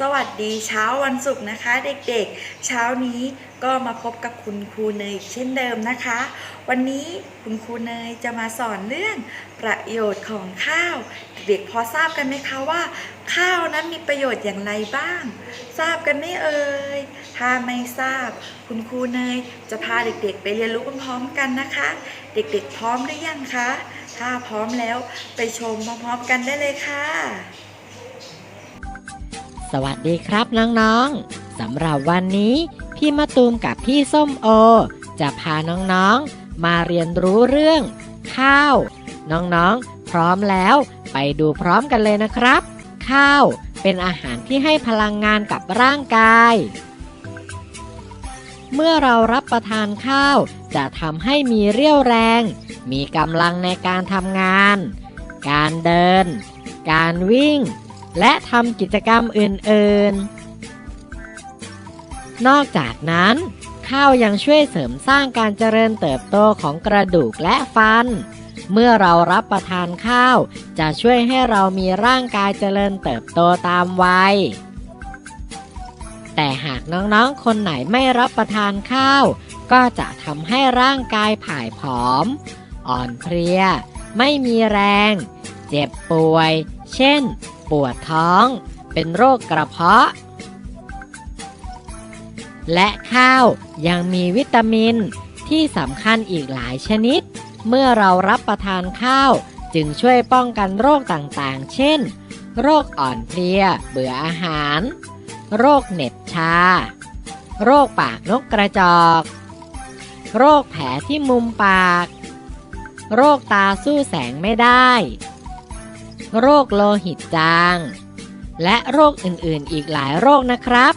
สวัสดีเช้าวันศุกร์นะคะ เด็กๆ เช้านี้ก็มาพบกับคุณครูเนยเช่นเดิมนะคะ วันนี้คุณครูเนยจะมาสอนเรื่องประโยชน์ของข้าว เด็กๆพอทราบกันไหมคะว่า ข้าวนั้นมีประโยชน์อย่างไรบ้าง ทราบกันไหมเอ่ยถ้าไม่ทราบ คุณครูเนยจะพาเด็กๆ ไปเรียนรู้พร้อมๆกันนะคะ เด็กๆ พร้อมหรือยังคะถ้าพร้อมแล้วไปชมพร้อมๆกันได้เลยค่ะ สวัสดีครับน้องๆสำหรับวันนี้พี่มะตูมกับพี่ส้มโอ จะพาน้องๆ มาเรียนรู้เรื่อง ข้าว น้องๆ พร้อมแล้วไปดูพร้อมกันเลยนะครับ ข้าวเป็นอาหารที่ให้พลังงานกับร่างกาย เมื่อเรารับประทานข้าว จะทำให้มีเรี่ยวแรง มีกำลังในการทำงาน การเดิน การวิ่ง และทำกิจกรรมอื่นๆ นอกจากนั้น ข้าวยังช่วยเสริมสร้างการเจริญเติบโตของกระดูกและฟัน เมื่อเรารับประทานข้าว จะช่วยให้เรามีร่างกายเจริญเติบโตตามวัย แต่หากน้องๆ คนไหนไม่รับประทานข้าว ก็จะทำให้ร่างกายผายผอม อ่อนเพลีย ไม่มีแรง เจ็บป่วย เช่น ปวดท้อง เป็นโรคกระเพาะ และข้าวยังมีวิตามินที่สำคัญอีกหลายชนิด เมื่อเรารับประทานข้าวจึงช่วยป้องกันโรคต่างๆ เช่น โรคอ่อนเพลีย เบื่ออาหาร โรคเหน็บชา โรคปากนกกระจอก โรคแผลที่มุมปาก โรคตาสู้แสงไม่ได้ โรคโลหิตจาง และโรคอื่นๆอีกหลายโรคนะครับ